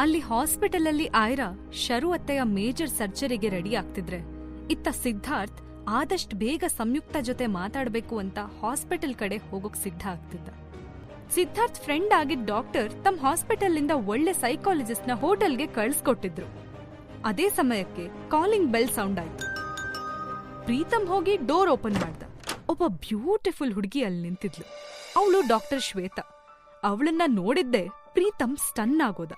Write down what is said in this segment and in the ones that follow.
ಅಲ್ಲಿ ಹಾಸ್ಪಿಟಲಲ್ಲಿ ಆಯ್ರಾ ಶರು ಅತ್ತೆಯ ಮೇಜರ್ ಸರ್ಜರಿಗೆ ರೆಡಿ ಆಗ್ತಿದ್ರೆ. ಇತ್ತ ಸಿದ್ಧಾರ್ಥ್ ಆದಷ್ಟು ಬೇಗ ಸಂಯುಕ್ತ ಜೊತೆ ಮಾತಾಡ್ಬೇಕು ಅಂತ ಹಾಸ್ಪಿಟಲ್ ಕಡೆ ಹೋಗೋಕ್ ಸಿದ್ಧ ಆಗ್ತಿದ್ದ. ಸಿದ್ಧಾರ್ಥ್ ಫ್ರೆಂಡ್ ಆಗಿದ್ದ ಡಾಕ್ಟರ್ ತಮ್ಮ ಹಾಸ್ಪಿಟಲ್ನಿಂದ ಒಳ್ಳೆ ಸೈಕಾಲಜಿಸ್ಟ್ನ ಹೋಟೆಲ್ಗೆ ಕಳ್ಸ್ಕೊಟ್ಟಿದ್ರು. ಅದೇ ಸಮಯಕ್ಕೆ ಕಾಲಿಂಗ್ ಬೆಲ್ ಸೌಂಡ್ ಆಯ್ತು. ಪ್ರೀತಮ್ ಹೋಗಿ ಡೋರ್ ಓಪನ್ ಮಾಡ್ದ. ಒಬ್ಬ ಬ್ಯೂಟಿಫುಲ್ ಹುಡುಗಿ ಅಲ್ಲಿ ನಿಂತಿದ್ಲು. ಅವಳು ಡಾಕ್ಟರ್ ಶ್ವೇತಾ. ಅವಳನ್ನ ನೋಡಿದ್ದೆ ಪ್ರೀತಮ್ ಸ್ಟನ್ ಆಗೋದ.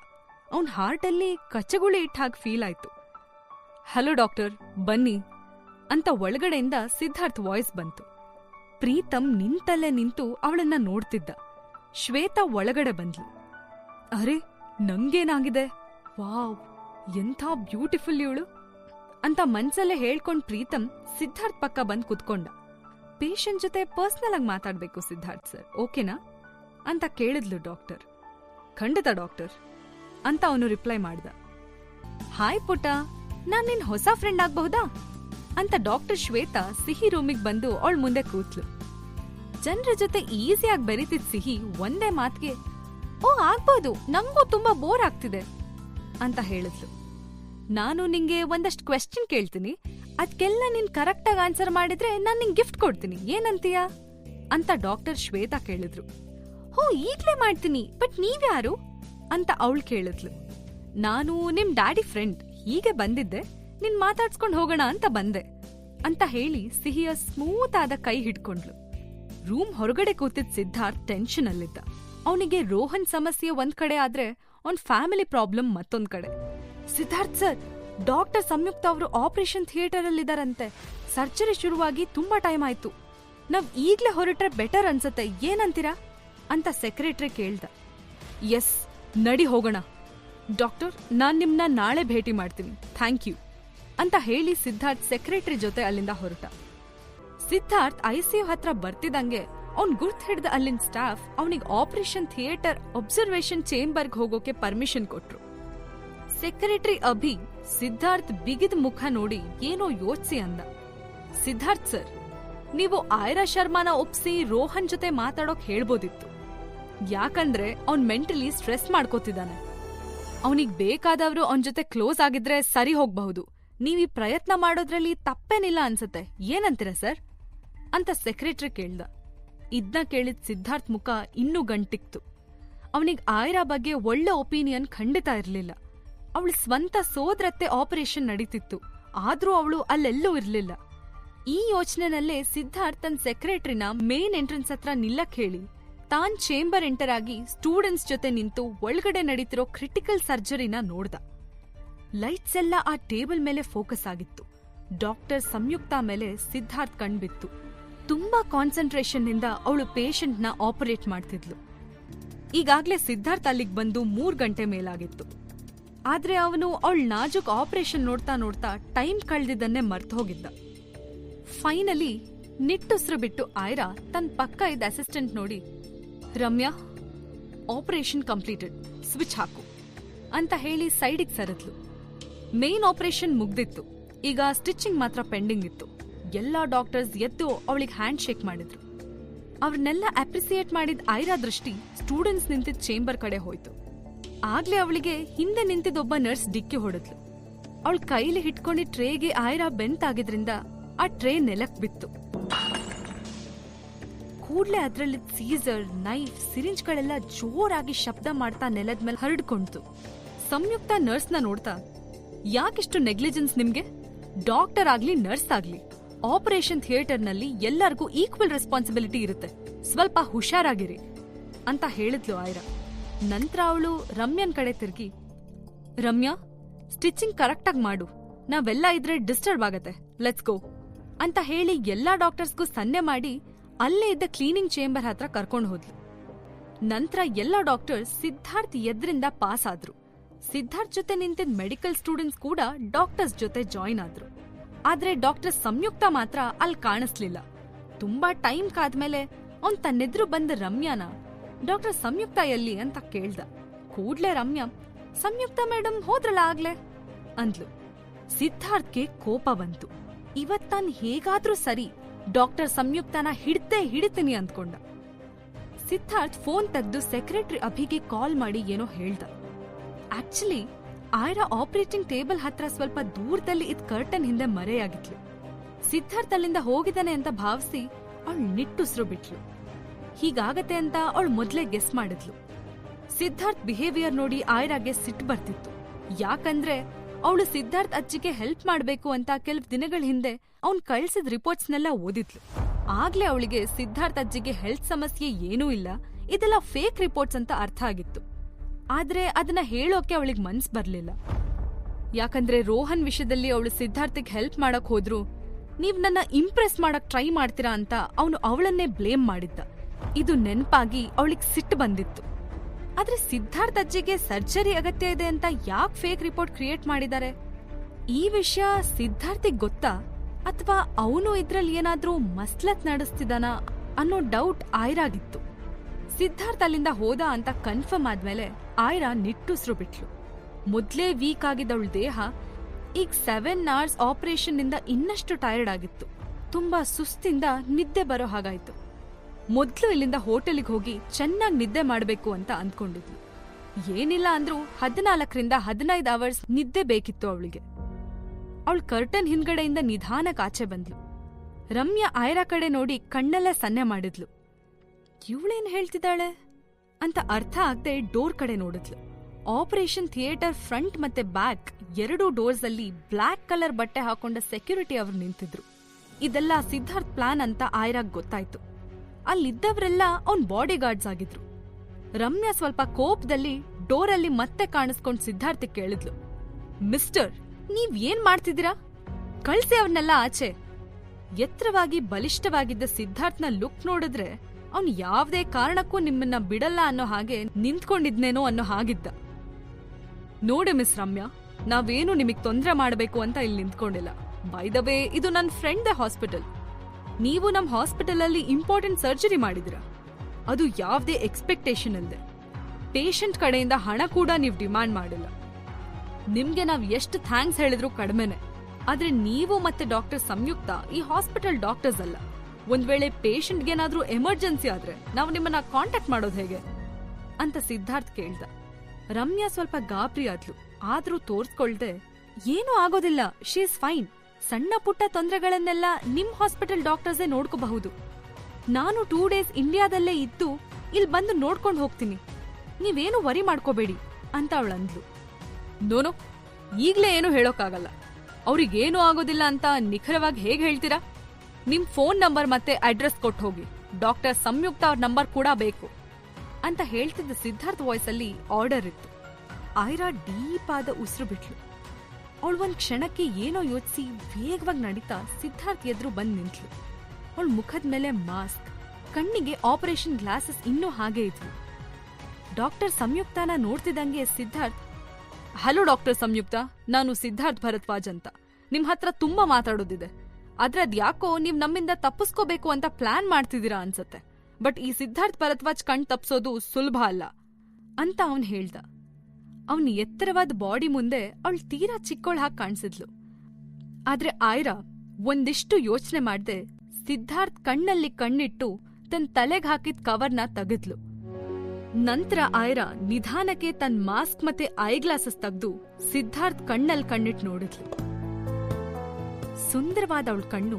ಅವನ್ ಹಾರ್ಟಲ್ಲಿ ಕಚ್ಚಗುಳಿ ಇಟ್ಟ ಹಾಗೆ ಫೀಲ್ ಆಯ್ತು. ಹಲೋ ಡಾಕ್ಟರ್, ಬನ್ನಿ ಅಂತ ಒಳಗಡೆಯಿಂದ ಸಿದ್ಧಾರ್ಥ್ ವಾಯ್ಸ್ ಬಂತು. ಪ್ರೀತಮ್ ನಿಂತಲ್ಲೇ ನಿಂತು ಅವಳನ್ನ ನೋಡ್ತಿದ್ದ. ಶ್ವೇತಾ ಒಳಗಡೆ ಬಂದ್ಲು. ಅರೆ, ನಂಗೇನಾಗಿದೆ? ವಾವ್, ಎಂಥ ಬ್ಯೂಟಿಫುಲ್ ಇವಳು ಅಂತ ಮನ್ಸಲ್ಲೇ ಹೇಳ್ಕೊಂಡ್ ಪ್ರೀತಮ್ ಸಿದ್ಧಾರ್ಥ್ ಪಕ್ಕ ಬಂದ್ ಕುತ್ಕೊಂಡ. ಪೇಷಂಟ್ ಜೊತೆ ಪರ್ಸ್ನಲ್ ಆಗಿ ಮಾತಾಡ್ಬೇಕು ಸಿದ್ಧಾರ್ಥ್ ಸರ್, ಓಕೆನಾ? ಅಂತ ಕೇಳಿದ್ಲು ಡಾಕ್ಟರ್. ಖಂಡಿತ ಡಾಕ್ಟರ್ ಅಂತ ಅವನು ರಿಪ್ಲೈ ಮಾಡ್ದ. ಹಾಯ್ ಪುಟ ನಾನ್ ನಿನ್ ಹೊಸ ಫ್ರೆಂಡ್ ಆಗ್ಬಹುದಾ? ಅಂತ ಡಾಕ್ಟರ್ ಶ್ವೇತಾ ಸಿಹಿ ರೂಮಿಗ್ ಬಂದು ಅವಳ ಮುಂದೆ ಕೂತ್ಲು. ಜನರ ಜೊತೆ ಈಸಿಯಾಗಿ ಬೆರಿತಿದ್ ಸಿಹಿ ಒಂದೇ ಮಾತ್ಗೆ, ಓ, ಆಗ್ಬೋದು, ನಂಗೂ ತುಂಬಾ ಬೋರ್ ಆಗ್ತಿದೆ, ಅಂತ ಹೇಳಿದ್ಲು. ನಾನು ನಿಂಗೆ ಒಂದಷ್ಟು ಕ್ವೆಶ್ಚನ್ ಕೇಳ್ತೀನಿ, ಅದ್ಕೆಲ್ಲ ನೀನ್ ಕರೆಕ್ಟಾಗಿ ಆನ್ಸರ್ ಮಾಡಿದ್ರೆ ನಾನ್ ನಿಂಗೆ ಗಿಫ್ಟ್ ಕೊಡ್ತೀನಿ, ಏನಂತೀಯ? ಅಂತ ಡಾಕ್ಟರ್ ಶ್ವೇತಾ ಕೇಳಿದ್ರು. ಹೋ, ಈಗ್ಲೇ ಮಾಡ್ತೀನಿ ಬಟ್ ನೀವ್ಯಾರು? ಅಂತ ಅವಳು ಕೇಳಿದ್ಲು. ನಾನು ನಿಮ್ ಡ್ಯಾಡಿ ಫ್ರೆಂಡ್. ಹೀಗೆ ಬಂದಿದ್ದೆ. ನಿನ್ ಮಾತಾಡ್ಸ್ಕೊಂಡು ಹೋಗೋಣ ಅಂತ ಬಂದೆ. ಅಂತ ಹೇಳಿ ಸಿಹಿಯ ಸ್ಮೂತ್ ಆದ ಕೈ ಹಿಡ್ಕೊಂಡ್ಲು ರೂಮ್ ಹೊರಗಡೆ ಕೂತಿದ್ ಸಿದ್ಧಾರ್ಥ್ ಟೆನ್ಷನ್ ಅಲ್ಲಿದ್ದ. ಅವನಿಗೆ ರೋಹನ್ ಸಮಸ್ಯೆ ಒಂದ್ ಕಡೆ ಆದ್ರೆ ಅವನ್ ಫ್ಯಾಮಿಲಿ ಪ್ರಾಬ್ಲಮ್ ಮತ್ತೊಂದ್ ಕಡೆ. ಸಿದ್ಧಾರ್ಥ್ ಸರ್ ಡಾಕ್ಟರ್ ಸಂಯುಕ್ತ ಅವರು ಆಪರೇಷನ್ ಥಿಯೇಟರ್ ಅಲ್ಲಿದ್ದಾರಂತೆ ಸರ್ಜರಿ ಶುರುವಾಗಿ ತುಂಬಾ ಟೈಮ್ ಆಯ್ತು. ನಾವ್ ಈಗ್ಲೇ ಹೊರಟ್ರೆ ಬೆಟರ್ ಅನ್ಸತ್ತೆ. ಏನಂತೀರಾ? ಅಂತ ಸೆಕ್ರೆಟರಿ ಕೇಳ್ದ. ಎಸ್ ನಡಿ ಹೋಗೋಣ. ಡಾಕ್ಟರ್, ನಾನು ನಿಮ್ಮನ್ನ ನಾಳೆ ಭೇಟಿ ಮಾಡ್ತೀನಿ. Thank you. ಅಂತ ಹೇಳಿ ಸಿದ್ಧಾರ್ಥ್ ಸೆಕ್ರೆಟರಿ ಜೊತೆ ಅಲ್ಲಿಂದ ಹೊರಟ. ಸಿದ್ಧಾರ್ಥ್ ಐಸಿಯು ಹತ್ರ ಬರ್ತಿದಂಗೆ ಅವ್ನ್ ಗುರ್ತ್ ಹಿಡ್ದ ಅಲ್ಲಿನ ಸ್ಟಾಫ್ ಅವನಿಗೆ ಆಪರೇಷನ್ ಥಿಯೇಟರ್ ಅಬ್ಸರ್ವೇಷನ್ ಚೇಂಬರ್ಗ್ ಹೋಗೋಕೆ ಪರ್ಮಿಷನ್ ಕೊಟ್ರು. ಸೆಕ್ರೆಟರಿ ಅಭಿ ಸಿದ್ಧಾರ್ಥ್ ಬಿಗಿದ ಮುಖ ನೋಡಿ ಏನೋ ಯೋಚಿಸಿ ಅಂದ. ಸಿದ್ಧಾರ್ಥ್ ಸರ್, ನೀವು ಆಯ್ರಾ ಶರ್ಮಾನ ಒಪ್ಸಿ ರೋಹನ್ ಜೊತೆ ಮಾತಾಡೋಕ್ ಹೇಳ್ಬೋದಿತ್ತು. ಯಾಕಂದ್ರೆ ಅವ್ನ್ ಮೆಂಟಲಿ ಸ್ಟ್ರೆಸ್ ಮಾಡ್ಕೋತಿದ್ದಾನೆ. ಅವನಿಗೆ ಬೇಕಾದವರು ಅವನ ಜೊತೆ ಕ್ಲೋಸ್ ಆಗಿದ್ರೆ ಸರಿ ಹೋಗ್ಬಹುದು. ನೀವ್ ಈ ಪ್ರಯತ್ನ ಮಾಡೋದ್ರಲ್ಲಿ ತಪ್ಪೇನಿಲ್ಲ ಅನ್ಸತ್ತೆ. ಏನಂತೀರ ಸರ್? ಅಂತ ಸೆಕ್ರೆಟರಿ ಕೇಳ್ದ. ಇದ್ನ ಕೇಳಿದ ಸಿದ್ಧಾರ್ಥ್ ಮುಖ ಇನ್ನೂ ಗಂಟಿಕ್ತು. ಅವನಿಗೆ ಆಯ್ರಾ ಬಗ್ಗೆ ಒಳ್ಳೆ ಒಪಿನಿಯನ್ ಖಂಡಿತ ಇರ್ಲಿಲ್ಲ. ಅವಳು ಸ್ವಂತ ಸೋದ್ರತ್ತೆ ಆಪರೇಷನ್ ನಡೀತಿತ್ತು. ಆದ್ರೂ ಅವಳು ಅಲ್ಲೆಲ್ಲೂ ಇರ್ಲಿಲ್ಲ. ಈ ಯೋಚನೆನಲ್ಲೇ ಸಿದ್ಧಾರ್ಥ್ ತನ್ನ ಸೆಕ್ರೆಟರಿನ ಮೇನ್ ಎಂಟ್ರೆನ್ಸ್ ಹತ್ರ ನಿಲ್ಲಕ್ ಹೇಳಿ. ತಾನ್ ಚೇಂಬರ್ ಎಂಟರ್ ಆಗಿ ಸ್ಟೂಡೆಂಟ್ಸ್ ಜೊತೆ ನಿಂತು ಒಳಗಡೆ ನಡೀತಿರೋ ಕ್ರಿಟಿಕಲ್ ಸರ್ಜರಿನ ನೋಡ್ದ. ಲೈಟ್ಸ್ ಎಲ್ಲ ಆ ಟೇಬಲ್ ಮೇಲೆ ಫೋಕಸ್ ಆಗಿತ್ತು. ಡಾಕ್ಟರ್ ಸಂಯುಕ್ತ ಮೇಲೆ ಸಿದ್ಧಾರ್ಥ್ ಕಣ್ಬಿತ್ತು ತುಂಬಾ ಕಾನ್ಸಂಟ್ರೇಷನ್ನಿಂದ ಅವಳು ಪೇಷಂಟ್ನ ಆಪರೇಟ್ ಮಾಡ್ತಿದ್ಲು. ಈಗಾಗ್ಲೇ ಸಿದ್ಧಾರ್ಥ್ ಅಲ್ಲಿಗೆ ಬಂದು ಮೂರ್ ಗಂಟೆ ಮೇಲಾಗಿತ್ತು. ಆದ್ರೆ ಅವನು ಅವಳ ನಾಜುಕ್ ಆಪರೇಷನ್ ನೋಡ್ತಾ ನೋಡ್ತಾ ಟೈಮ್ ಕಳೆದಿದ್ದನ್ನೇ ಮರ್ತು ಹೋಗಿದ್ದ. ಫೈನಲಿ ನಿಟ್ಟುಸ್ರು ಬಿಟ್ಟು ಆಯ್ರಾ ತನ್ನ ಪಕ್ಕ ಇದ್ದ ಅಸಿಸ್ಟೆಂಟ್ ನೋಡಿ ರಮ್ಯಾ ಆಪರೇಷನ್ ಕಂಪ್ಲೀಟೆಡ್ ಸ್ವಿಚ್ ಹಾಕು. ಅಂತ ಹೇಳಿ ಸೈಡಿಗೆ ಸರಿದ್ಲು. Main operation ಮುಗ್ದಿತ್ತು. ಈಗ ಸ್ಟಿಚಿಂಗ್ ಮಾತ್ರ ಪೆಂಡಿಂಗ್ ಇತ್ತು. ಎಲ್ಲ ಡಾಕ್ಟರ್ಸ್ ಎದ್ದು ಅವಳಿಗೆ ಹ್ಯಾಂಡ್ ಶೇಕ್ ಮಾಡಿದ್ರು. ಅವ್ರನ್ನೆಲ್ಲ ಅಪ್ರಿಸಿಯೇಟ್ ಮಾಡಿದ ಐರಾ ದೃಷ್ಟಿ ಸ್ಟೂಡೆಂಟ್ಸ್ ನಿಂತಿದ್ದ ಚೇಂಬರ್ ಕಡೆ ಹೋಯ್ತು. ಆಗ್ಲೇ ಅವಳಿಗೆ ಹಿಂದೆ ನಿಂತಿದ್ದೊಬ್ಬ ನರ್ಸ್ ಡಿಕ್ಕಿ ಹೊಡೆದ್ಲು. ಅವಳ ಕೈಲಿ ಹಿಟ್ಕೊಂಡಿದ್ ಟ್ರೇಗೆ ಐರಾ ಬೆಂತಾಗಿದ್ರಿಂದ ಆ ಟ್ರೇ ನೆಲಕ್ ಬಿತ್ತು. ಕೂಡ್ಲೆ ಅದ್ರಲ್ಲಿ ಸೀಸರ್, ನೈಫ್, ಸಿರಿಂಜ್ಗಳೆಲ್ಲ ಜೋರಾಗಿ ಶಬ್ದ ಮಾಡ್ತಾ ನೆಲದ ಮೇಲೆ ಹರಡ್ಕೊಂಡ್ತು. ಸಂಯುಕ್ತ ನರ್ಸ್ನ ನೋಡ್ತಾ, ಯಾಕಿಷ್ಟು ನೆಗ್ಲಿಜೆನ್ಸ್ ನಿಮ್ಗೆ? ಡಾಕ್ಟರ್ ಆಗ್ಲಿ, ನರ್ಸ್ ಆಗ್ಲಿ, ಆಪರೇಷನ್ ಥಿಯೇಟರ್ನಲ್ಲಿ ಎಲ್ಲರಿಗೂ ಈಕ್ವಲ್ ರೆಸ್ಪಾನ್ಸಿಬಿಲಿಟಿ ಇರುತ್ತೆ. ಸ್ವಲ್ಪ ಹುಷಾರಾಗಿರಿ, ಅಂತ ಹೇಳಿದ್ಲು ಆಯ್ರಾ. ನಂತರ ಅವಳು ರಮ್ಯನ್ ಕಡೆ ತಿರುಗಿ, ರಮ್ಯಾ ಸ್ಟಿಚಿಂಗ್ ಕರೆಕ್ಟಾಗಿ ಮಾಡು. ನಾವೆಲ್ಲ ಇದ್ರೆ ಡಿಸ್ಟರ್ಬ್ ಆಗತ್ತೆ. ಲೆಟ್ಸ್ ಗೋ, ಅಂತ ಹೇಳಿ ಎಲ್ಲಾ ಡಾಕ್ಟರ್ಸ್ಗೂ ಸನ್ನೆ ಮಾಡಿ ಅಲ್ಲೇ ಇದ್ದ ಕ್ಲೀನಿಂಗ್ ಚೇಂಬರ್ ಹತ್ರ ಕರ್ಕೊಂಡು ಹೋದ್ಲು. ನಂತರ ಎಲ್ಲ ಡಾಕ್ಟರ್ ಸಿದ್ಧಾರ್ಥ್ ಎದ್ರಿಂದ ಪಾಸ್ ಆದ್ರು. ಸಿದ್ಧಾರ್ಥ್ ಜೊತೆ ನಿಂತಿದ್ದ ಮೆಡಿಕಲ್ ಸ್ಟೂಡೆಂಟ್ಸ್ ಕೂಡ ಡಾಕ್ಟರ್ಸ್ ಜೊತೆ ಜಾಯಿನ್ ಆದ್ರು. ಆದ್ರೆ ಡಾಕ್ಟರ್ ಸಂಯುಕ್ತ ಮಾತ್ರ ಅಲ್ಲಿ ಕಾಣಿಸ್ಲಿಲ್ಲ. ತುಂಬಾ ಟೈಮ್ ಕಾದ್ಮೇಲೆ ಅವ್ನ್ ತನ್ನೆದ್ರು ಬಂದ ರಮ್ಯಾನ, ಡಾಕ್ಟರ್ ಸಂಯುಕ್ತ ಎಲ್ಲಿ? ಅಂತ ಕೇಳ್ದ. ಕೂಡ್ಲೆ ರಮ್ಯಾ, ಸಂಯುಕ್ತ ಮೇಡಮ್ ಹೋದ್ರಲ್ಲ ಆಗ್ಲೆ? ಅಂದ್ಲು. ಸಿದ್ಧಾರ್ಥ್ಗೆ ಕೋಪ ಬಂತು. ಇವತ್ ತಾನ್ ಹೇಗಾದ್ರೂ ಸರಿ ಡಾಕ್ಟರ್ ಸಂಯುಕ್ತನ ಹಿಡ್ತೇ ಹಿಡಿತೀನಿ ಅಂದ್ಕೊಂಡ. ಸಿದ್ಧಾರ್ಥ್ ಫೋನ್ ತೆಗೆದು ಸೆಕ್ರೆಟರಿ ಅಭಿಗೆ ಕಾಲ್ ಮಾಡಿ ಏನೋ ಹೇಳ್ದ. ಆಕ್ಚುಲಿ, ಆಯ್ರಾ ಆಪರೇಟಿಂಗ್ ಟೇಬಲ್ ಹತ್ರ ಸ್ವಲ್ಪ ದೂರದಲ್ಲಿ ಇದ್ ಕರ್ಟನ್ ಹಿಂದೆ ಮರೆಯಾಗಿತ್ಲು ಸಿದ್ಧಾರ್ಥ್ ಅಲ್ಲಿಂದ ಹೋಗಿದ್ದಾನೆ ಅಂತ ಭಾವಿಸಿ ಅವಳು ನಿಟ್ಟುಸ್ರು ಬಿಟ್ಲು. ಹೀಗಾಗತ್ತೆ ಅಂತ ಅವಳು ಮೊದ್ಲೇ ಗೆಸ್ ಮಾಡಿದ್ಲು. ಸಿದ್ಧಾರ್ಥ್ ಬಿಹೇವಿಯರ್ ನೋಡಿ ಆಯ್ರಾಗೆ ಸಿಟ್ಟು ಬರ್ತಿತ್ತು. ಯಾಕಂದ್ರೆ, ಅವಳು ಸಿದ್ಧಾರ್ಥ್ ಅಜ್ಜಿಗೆ ಹೆಲ್ಪ್ ಮಾಡ್ಬೇಕು ಅಂತ ಕೆಲವು ದಿನಗಳ ಹಿಂದೆ ಅವ್ನ್ ಕಳ್ಸಿದ ರಿಪೋರ್ಟ್ಸ್ನೆಲ್ಲ ಓದಿದ್ಲು. ಆಗ್ಲೇ ಅವಳಿಗೆ ಸಿದ್ಧಾರ್ಥ ಅಜ್ಜಿಗೆ ಹೆಲ್ತ್ ಸಮಸ್ಯೆ ಏನೂ ಇಲ್ಲ. ಇದೆಲ್ಲ ಫೇಕ್ ರಿಪೋರ್ಟ್ಸ್ ಅಂತ ಅರ್ಥ ಆಗಿತ್ತು. ಆದ್ರೆ ಅದನ್ನ ಹೇಳೋಕೆ ಅವಳಿಗೆ ಮನ್ಸ್ ಬರ್ಲಿಲ್ಲ. ಯಾಕಂದ್ರೆ ರೋಹನ್ ವಿಷಯದಲ್ಲಿ ಅವಳು ಸಿದ್ಧಾರ್ಥಿಗೆ ಹೆಲ್ಪ್ ಮಾಡಕ್ ಹೋದ್ರು, ನೀವ್ ನನ್ನ ಇಂಪ್ರೆಸ್ ಮಾಡಕ್ ಟ್ರೈ ಮಾಡ್ತೀರಾ ಅಂತ ಅವನು ಅವಳನ್ನೇ ಬ್ಲೇಮ್ ಮಾಡಿದ್ದ. ಇದು ನೆನ್ಪಾಗಿ ಅವಳಿಗೆ ಸಿಟ್ಟು ಬಂದಿತ್ತು. ಆದ್ರೆ ಸಿದ್ಧಾರ್ಥ ಅಜ್ಜಿಗೆ ಸರ್ಜರಿ ಅಗತ್ಯ ಇದೆ ಅಂತ ಯಾಕೆ ಫೇಕ್ ರಿಪೋರ್ಟ್ ಕ್ರಿಯೇಟ್ ಮಾಡಿದ್ದಾರೆ? ಈ ವಿಷಯ ಸಿದ್ಧಾರ್ಥಿಗ್ ಗೊತ್ತಾ? ಅಥವಾ ಅವನು ಇದ್ರಲ್ಲಿ ಏನಾದ್ರೂ ಮಸ್ಲತ್ ನಡೆಸ್ತಿದ್ದಾನ ಅನ್ನೋ ಡೌಟ್ ಆಯ್ರಾಗಿತ್ತು. ಸಿದ್ಧಾರ್ಥ ಅಲ್ಲಿಂದ ಹೋದ ಅಂತ ಕನ್ಫರ್ಮ್ ಆದ್ಮೇಲೆ ಆಯ್ರಾ ನಿಟ್ಟುಸ್ರು ಬಿಟ್ಲು. ಮೊದ್ಲೇ ವೀಕ್ ಆಗಿದ್ದವಳ ದೇಹ ಈಗ ಸೆವೆನ್ ಅವರ್ಸ್ ಆಪರೇಷನ್ನಿಂದ ಇನ್ನಷ್ಟು ಟೈರ್ಡ್ ಆಗಿತ್ತು. ತುಂಬಾ ಸುಸ್ತಿಂದ ನಿದ್ದೆ ಬರೋ ಹಾಗಾಯ್ತು. ಮೊದ್ಲು ಇಲ್ಲಿಂದ ಹೋಟೆಲಿಗೆ ಹೋಗಿ ಚೆನ್ನಾಗಿ ನಿದ್ದೆ ಮಾಡಬೇಕು ಅಂತ ಅಂದ್ಕೊಂಡಿದ್ಲು. ಏನಿಲ್ಲ ಅಂದ್ರೂ ಹದಿನಾಲ್ಕರಿಂದ ಹದಿನೈದು ಅವರ್ಸ್ ನಿದ್ದೆ ಬೇಕಿತ್ತು ಅವಳಿಗೆ. ಅವಳು ಕರ್ಟನ್ ಹಿಂದ್ಗಡೆಯಿಂದ ನಿಧಾನಕ್ಕೆ ಆಚೆ ಬಂದ್ಲು. ರಮ್ಯಾ ಆಯರ ಕಡೆ ನೋಡಿ ಕಣ್ಣೆಲ್ಲ ಸನ್ನೆ ಮಾಡಿದ್ಲು. ಇವಳೇನ್ ಹೇಳ್ತಿದ್ದಾಳೆ? ಅಂತ ಅರ್ಥ ಆಗದೆ ಡೋರ್ ಕಡೆ ನೋಡಿದ್ಲು. ಆಪರೇಷನ್ ಥಿಯೇಟರ್ ಫ್ರಂಟ್ ಮತ್ತೆ ಬ್ಯಾಕ್ ಎರಡೂ ಡೋರ್ಸ್ ಅಲ್ಲಿ ಬ್ಲಾಕ್ ಕಲರ್ ಬಟ್ಟೆ ಹಾಕೊಂಡ ಸೆಕ್ಯೂರಿಟಿ ಅವರು ನಿಂತಿದ್ರು. ಇದೆಲ್ಲ ಸಿದ್ಧಾರ್ಥ್ ಪ್ಲಾನ್ ಅಂತ ಆಯ್ರಾಗ್ ಗೊತ್ತಾಯ್ತು. ಅಲ್ಲಿದ್ದವರೆಲ್ಲ ಅವ್ನ್ ಬಾಡಿ ಗಾರ್ಡ್ಸ್ ಆಗಿದ್ರು. ರಮ್ಯಾ ಸ್ವಲ್ಪ ಕೋಪದಲ್ಲಿ ಡೋರಲ್ಲಿ ಮತ್ತೆ ಕಾಣಿಸ್ಕೊಂಡ್ ಸಿದ್ಧಾರ್ಥ್ ಕೇಳಿದ್ಲು. ಮಿಸ್ಟರ್ ನೀವ್ ಏನ್ ಮಾಡ್ತಿದ್ದೀರಾ? ಕಳ್ಸಿ ಅವ್ರನ್ನೆಲ್ಲ ಆಚೆ. ಎತ್ತರವಾಗಿ ಬಲಿಷ್ಠವಾಗಿದ್ದ ಸಿದ್ಧಾರ್ಥ್ನ ಲುಕ್ ನೋಡಿದ್ರೆ ಅವನು ಯಾವ್ದೇ ಕಾರಣಕ್ಕೂ ನಿಮ್ಮನ್ನ ಬಿಡಲ್ಲ ಅನ್ನೋ ಹಾಗೆ ನಿಂತ್ಕೊಂಡಿದ್ನೇನೋ ಅನ್ನೋ ಹಾಗಿದ್ದ. ನೋಡಿ ಮಿಸ್ ರಮ್ಯಾ, ನಾವೇನು ನಿಮಗ್ ತೊಂದರೆ ಮಾಡಬೇಕು ಅಂತ ಇಲ್ಲಿ ನಿಂತ್ಕೊಂಡಿಲ್ಲ. ಬೈ ದ ವೇ ಇದು ನನ್ನ ಫ್ರೆಂಡ್ ಹಾಸ್ಪಿಟಲ್ ನೀವು ನಮ್ಮ ಹಾಸ್ಪಿಟಲ್ ಅಲ್ಲಿ ಇಂಪಾರ್ಟೆಂಟ್ ಸರ್ಜರಿ ಮಾಡಿದ್ರ ಅದು ಯಾವ್ದೇ ಎಕ್ಸ್ಪೆಕ್ಟೇಷನ್ ಇಲ್ಲದೆ ಪೇಷಂಟ್ ಕಡೆಯಿಂದ ಹಣ ಕೂಡ ನೀವು ಡಿಮಾಂಡ್ ಮಾಡಿಲ್ಲ. ನಿಮ್ಗೆ ನಾವ್ ಎಷ್ಟು ಥ್ಯಾಂಕ್ಸ್ ಹೇಳಿದ್ರು ಕಡಿಮೆನೆ. ಆದ್ರೆ ನೀವು ಮತ್ತೆ ಡಾಕ್ಟರ್ ಸಂಯುಕ್ತ ಈ ಹಾಸ್ಪಿಟಲ್ ಡಾಕ್ಟರ್ಸ್ ಅಲ್ಲ. ಒಂದ್ ವೇಳೆ ಪೇಷಂಟ್ಗೇನಾದ್ರೂ ಎಮರ್ಜೆನ್ಸಿ ಆದ್ರೆ ನಾವು ನಿಮ್ಮನ್ನ ಕಾಂಟ್ಯಾಕ್ಟ್ ಮಾಡೋದು ಹೇಗೆ? ಅಂತ ಸಿದ್ಧಾರ್ಥ್ ಕೇಳ್ದ. ರಮ್ಯಾ ಸ್ವಲ್ಪ ಗಾಬರಿ ಆದ್ಲು. ಆದ್ರೂ ತೋರ್ಸ್ಕೊಳ್ದೆ, ಏನೂ ಆಗೋದಿಲ್ಲ ಶಿ ಇಸ್ ಫೈನ್ ಸಣ್ಣ ಪುಟ್ಟ ತೊಂದರೆಗಳನ್ನೆಲ್ಲ ನಿಮ್ ಹಾಸ್ಪಿಟಲ್ ಡಾಕ್ಟರ್ಸೇ ನೋಡ್ಕೋಬಹುದು. ನಾನು ಟೂ ಡೇಸ್ ಇಂಡಿಯಾದಲ್ಲೇ ಇದ್ದು ಇಲ್ಲಿ ಬಂದು ನೋಡ್ಕೊಂಡು ಹೋಗ್ತೀನಿ. ನೀವೇನು ವರಿ ಮಾಡ್ಕೋಬೇಡಿ, ಅಂತ ಅವಳಂದ್ಲು. ನೋನೋ, ಈಗಲೇ ಏನು ಹೇಳೋಕ್ಕಾಗಲ್ಲ. ಅವ್ರಿಗೇನು ಆಗೋದಿಲ್ಲ ಅಂತ ನಿಖರವಾಗಿ ಹೇಗೆ ಹೇಳ್ತೀರಾ? ನಿಮ್ ಫೋನ್ ನಂಬರ್ ಮತ್ತೆ ಅಡ್ರೆಸ್ ಕೊಟ್ಟು ಹೋಗಿ. ಡಾಕ್ಟರ್ ಸಂಯುಕ್ತ ಅವ್ರ ನಂಬರ್ ಕೂಡ ಬೇಕು. ಅಂತ ಹೇಳ್ತಿದ್ದ ಸಿದ್ಧಾರ್ಥ್ ವಾಯ್ಸಲ್ಲಿ ಆರ್ಡರ್ ಇತ್ತು. ಆಯ್ರಾ ಡೀಪ್ ಆದ ಉಸಿರು ಬಿಟ್ಲು. ಅವಳು ಒಂದ್ ಕ್ಷಣಕ್ಕೆ ಏನೋ ಯೋಚಿಸಿ ವೇಗವಾಗಿ ನಡೀತಾ ಸಿದ್ಧಾರ್ಥ್ ಎದುರು ಬಂದ್ ನಿಂತ್ಲು ಅವಳ ಮುಖದ ಮೇಲೆ ಮಾಸ್ಕ್, ಕಣ್ಣಿಗೆ ಆಪರೇಷನ್ ಗ್ಲಾಸಸ್ ಇನ್ನೂ ಹಾಗೆ ಇದ್ವು. ಡಾಕ್ಟರ್ ಸಂಯುಕ್ತನ ನೋಡ್ತಿದ್ದಂಗೆ ಸಿದ್ಧಾರ್ಥ್ ಹಲೋ ಡಾಕ್ಟರ್ ಸಂಯುಕ್ತ, ನಾನು ಸಿದ್ಧಾರ್ಥ್ ಭರದ್ವಾಜ್ ಅಂತ. ನಿಮ್ ಹತ್ರ ತುಂಬಾ ಮಾತಾಡೋದಿದೆ. ಆದ್ರೆ ಅದ್ಯಾಕೋ ನೀವ್ ನಮ್ಮಿಂದ ತಪ್ಪಿಸ್ಕೋಬೇಕು ಅಂತ ಪ್ಲಾನ್ ಮಾಡ್ತಿದ್ದೀರಾ ಅನ್ಸತ್ತೆ. ಬಟ್ ಈ ಸಿದ್ಧಾರ್ಥ್ ಭರದ್ವಾಜ್ ಕಣ್ ತಪ್ಸೋದು ಸುಲಭ ಅಲ್ಲ ಅಂತ ಅವನ್ ಹೇಳ್ದ. ಅವನ್ ಎತ್ತರವಾದ ಬಾಡಿ ಮುಂದೆ ಅವಳು ತೀರಾ ಚಿಕ್ಕೋಳ್ ಹಾಗೆ ಕಾಣಿಸಿದ್ಲು. ಆದ್ರೆ ಆಯ್ರಾ, ಒಂದಿಷ್ಟು ಯೋಚನೆ ಮಾಡ್ದೆ ಸಿದ್ಧಾರ್ಥ್ ಕಣ್ಣಲ್ಲಿ ಕಣ್ಣಿಟ್ಟು ತನ್ ತಲೆಗ್ ಹಾಕಿದ್ ಕವರ್ನ ತೆಗೆದ್ಲು. ನಂತರ ಆಯ್ರಾ ನಿಧಾನಕ್ಕೆ ತನ್ನ ಮಾಸ್ಕ್ ಮತ್ತೆ ಐ ಗ್ಲಾಸಸ್ ತೆಗೆದು ಸಿದ್ಧಾರ್ಥ್ ಕಣ್ಣಲ್ಲಿ ಕಣ್ಣಿಟ್ ನೋಡಿದ್ಲು. ಸುಂದರವಾದ ಅವಳ ಕಣ್ಣು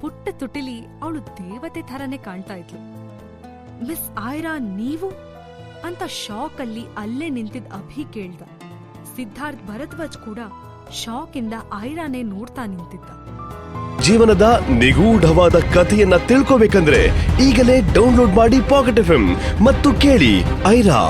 ಪುಟ್ಟ ತುಟಿಲಿ ಅವಳು ದೇವತೆ ಥರನೇ ಕಾಣ್ತಾ ಇದ್ಲು. ಮಿಸ್ ಆಯ್ರಾ, ನೀವು? ಅಂತ ಶಾಕ್ ಅಲ್ಲಿ ಅಲ್ಲೇ ನಿಂತಿದ್ ಅಭಿ ಕೇಳ್ದ. ಸಿದ್ಧಾರ್ಥ್ ಭರದ್ವಾಜ್ ಕೂಡ ಶಾಕ್ ಇಂದ ಆಯ್ರಾನೇ ನೋಡ್ತಾ ನಿಂತಿದ್ದ. ಜೀವನದ ನಿಗೂಢವಾದ ಕಥೆಯನ್ನ ತಿಳ್ಕೋಬೇಕಂದ್ರೆ ಈಗಲೇ ಡೌನ್ಲೋಡ್ ಮಾಡಿ ಪಾಕೆಟ್ ಎಫ್ ಮತ್ತು ಕೇಳಿ ಐರಾ.